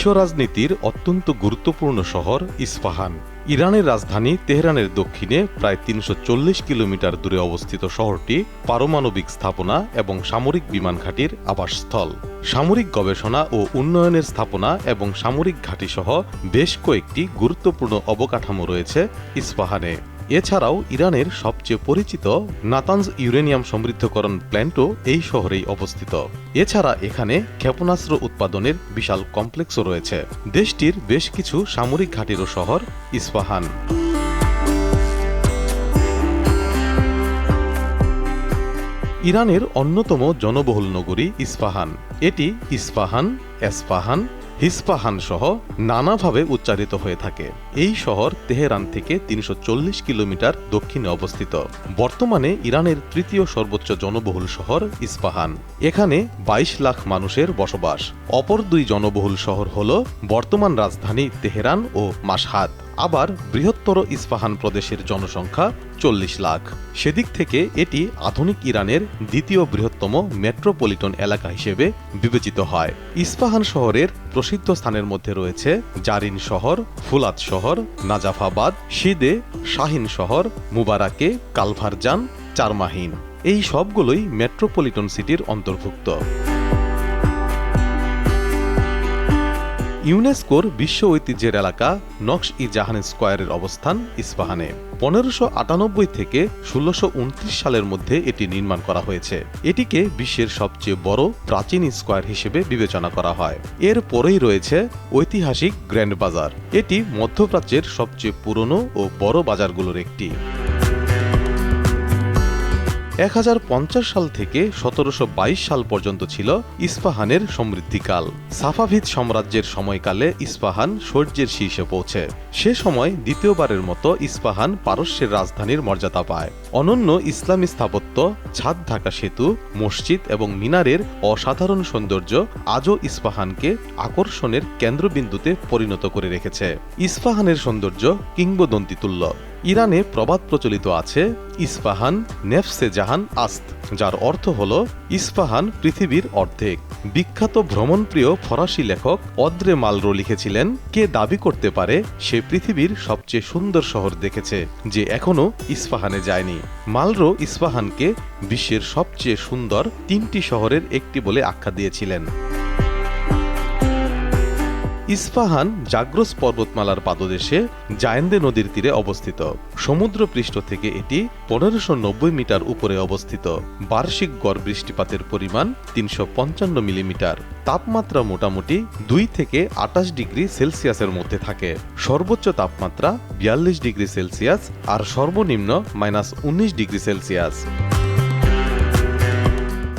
বিশ্ব রাজনীতির অত্যন্ত গুরুত্বপূর্ণ শহর ইস্পাহান। ইরানের রাজধানী তেহরানের দক্ষিণে প্রায় তিনশো চল্লিশ কিলোমিটার দূরে অবস্থিত শহরটি পারমাণবিক স্থাপনা এবং সামরিক বিমান ঘাঁটির আবাসস্থল। সামরিক গবেষণা ও উন্নয়নের স্থাপনা এবং সামরিক ঘাঁটি সহ বেশ কয়েকটি গুরুত্বপূর্ণ অবকাঠামো রয়েছে ইস্পাহানে। এছাড়াও ইরানের সবচেয়ে পরিচিত নাতানজ ইউরেনিয়াম সমৃদ্ধকরণ প্ল্যান্টও এই শহরেই অবস্থিত। এছাড়া এখানে ক্ষেপণাস্ত্র উৎপাদনের বিশাল কমপ্লেক্সও রয়েছে। দেশটির বেশ কিছু সামরিক ঘাটিরও শহর ইস্পাহান। ইরানের অন্যতম জনবহুল নগরী ইস্পাহান। এটি ইস্পাহান, এসপাহান হিসপাহান সহ নানাভাবে উচ্চারিত হয়ে থাকে। এই শহর তেহরান থেকে তিনশো চল্লিশ কিলোমিটার দক্ষিণে অবস্থিত। বর্তমানে ইরানের তৃতীয় সর্বোচ্চ জনবহুল শহর ইস্পাহান। এখানে ২২ লাখ মানুষের বসবাস। অপর দুই জনবহুল শহর হল বর্তমান রাজধানী তেহরান ও মাসহাদ আবার বৃহত্তর ইস্পাহান প্রদেশের জনসংখ্যা চল্লিশ লাখ। সেদিক থেকে এটি আধুনিক ইরানের দ্বিতীয় বৃহত্তম মেট্রোপলিটন এলাকা হিসেবে বিবেচিত হয়। ইস্পাহান শহরের প্রসিদ্ধ স্থানের মধ্যে রয়েছে জারিন শহর, ফুলাত শহর, নাজাফাবাদ, শিদে, শাহিন শহর, মুবারাকে, কালভারজান, চারমাহিন। এই সবগুলোই মেট্রোপলিটন সিটির অন্তর্ভুক্ত। ইউনেস্কোর বিশ্ব ঐতিহ্যের এলাকা নকশ ই জাহান স্কোয়ারের অবস্থান ইস্পাহানে। পনেরোশো আটানব্বই থেকে ষোলোশো সালের মধ্যে এটি নির্মাণ করা হয়েছে। এটিকে বিশ্বের সবচেয়ে বড় প্রাচীন স্কোয়ার হিসেবে বিবেচনা করা হয়। এর পরেই রয়েছে ঐতিহাসিক গ্র্যান্ড বাজার। এটি মধ্যপ্রাচ্যের সবচেয়ে পুরনো ও বড় বাজারগুলোর একটি। এক হাজার পঞ্চাশ সাল থেকে সতেরোশো বাইশ সাল পর্যন্ত ছিল ইস্পাহানের সমৃদ্ধিকাল। সাফাভিদ সাম্রাজ্যের সময়কালে ইস্পাহান সূর্যের শীর্ষে পৌঁছে। সে সময় দ্বিতীয়বারের মতো ইস্পাহান পারস্যের রাজধানীর মর্যাদা পায়। অনন্য ইসলামী স্থাপত্য, ছাদ ঢাকা সেতু, মসজিদ এবং মিনারের অসাধারণ সৌন্দর্য আজও ইস্পাহানকে আকর্ষণের কেন্দ্রবিন্দুতে পরিণত করে রেখেছে। ইস্পাহানের সৌন্দর্য কিংবদন্তিতুল্য। ইরানে প্রবাদ প্রচলিত আছে ইস্পাহান নেফসে জাহান আস্ত, যার অর্থ হল ইস্পাহান পৃথিবীর অর্ধেক। বিখ্যাত ভ্রমণপ্রিয় ফরাসি লেখক অদ্রে মালরো লিখেছিলেন, কে দাবি করতে পারে, সে পৃথিবীর সবচেয়ে সুন্দর শহর দেখেছে, যে এখনও ইস্পাহানে যায়নি। মালরো ইস্পাহানকে বিশ্বের সবচেয়ে সুন্দর তিনটি শহরের একটি বলে আখ্যা দিয়েছিলেন। ইস্পাহান জাগ্রস পর্বতমালার পাদদেশে জায়েন্দে নদীর তীরে অবস্থিত। সমুদ্র পৃষ্ঠ থেকে এটি পনেরোশো নব্বই মিটার উপরে অবস্থিত। বার্ষিক গড় বৃষ্টিপাতের পরিমাণ তিনশো পঞ্চান্ন মিলিমিটার। তাপমাত্রা মোটামুটি দুই থেকে আটাশ ডিগ্রি সেলসিয়াসের মধ্যে থাকে। সর্বোচ্চ তাপমাত্রা বিয়াল্লিশ ডিগ্রি সেলসিয়াস আর সর্বনিম্ন মাইনাস উনিশ ডিগ্রি সেলসিয়াস।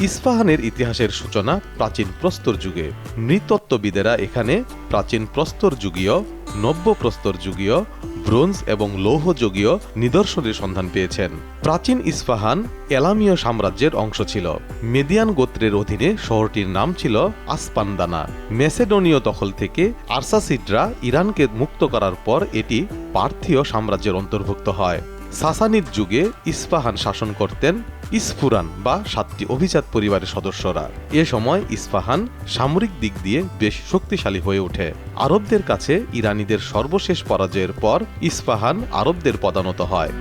ইস্পাহানের ইতিহাসের সূচনা প্রাচীন প্রস্তর যুগে। নৃতত্ত্ববিদেরা এখানে প্রাচীন প্রস্তর যুগীয়, নব্য প্রস্তর যুগীয়, ব্রোঞ্জ এবং লৌহযুগীয় নিদর্শনের সন্ধান পেয়েছেন। প্রাচীন ইস্পাহান এলামীয় সাম্রাজ্যের অংশ ছিল। মেদিয়ান গোত্রের অধীনে শহরটির নাম ছিল আসপান্দানা। মেসেডোনীয় দখল থেকে আরসাসিডরা ইরানকে মুক্ত করার পর এটি পার্থীয় সাম্রাজ্যের অন্তর্ভুক্ত হয়। সাসানিদ যুগে ইস্পাহান শাসন করতেন ইসফুরান বা সাতটি অভিজাত পরিবারের সদস্যরা। এ সময় ইস্পাহান সামরিক দিক দিয়ে বেশ শক্তিশালী হয়ে ওঠে। আরবদের কাছে ইরানিদের সর্বশেষ পরাজয়ের পর ইস্পাহান আরবদের পদানত হয়।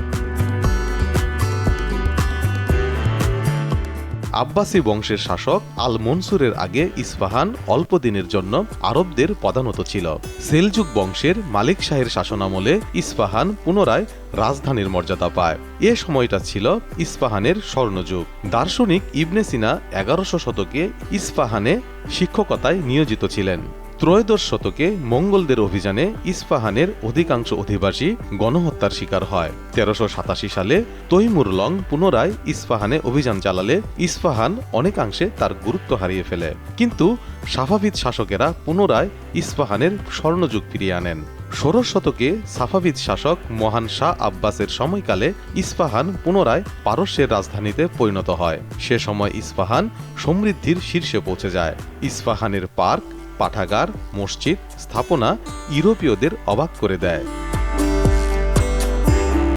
আব্বাসি বংশের শাসক আল মনসুরের আগে ইস্পাহান অল্প দিনের জন্য আরবদের পদানত ছিল। সেলজুক বংশের মালিক শাহের শাসনামলে ইস্পাহান পুনরায় রাজধানীর মর্যাদা পায়। এ সময়টা ছিল ইস্পাহানের স্বর্ণযুগ। দার্শনিক ইবনে সিনা এগারোশো শতকে ইস্পাহানে শিক্ষকতায় নিয়োজিত ছিলেন। ত্রয়োদশ শতকে মঙ্গলদের অভিযানে ইস্পাহানের অধিকাংশ অধিবাসী গণহত্যার শিকার হয়। তেরোশো সাতাশি সালে তৈমুর লং পুনরায় ইস্পাহানে অভিযান চালালে ইস্পাহান অনেকাংশে তার গুরুত্ব হারিয়ে ফেলে। কিন্তু সাফাভিদ শাসকেরা পুনরায় ইস্পাহানের স্বর্ণযুগ ফিরিয়ে আনেন। ষোড়শ শতকে সাফাভিদ শাসক মহান শাহ আব্বাসের সময়কালে ইস্পাহান পুনরায় পারস্যের রাজধানীতে পরিণত হয়। সে সময় ইস্পাহান সমৃদ্ধির শীর্ষে পৌঁছে যায়। ইস্পাহানের পার্ক পাঠাগার মসজিদ স্থাপনা ইউরোপীয়দের অবাক করে দেয়।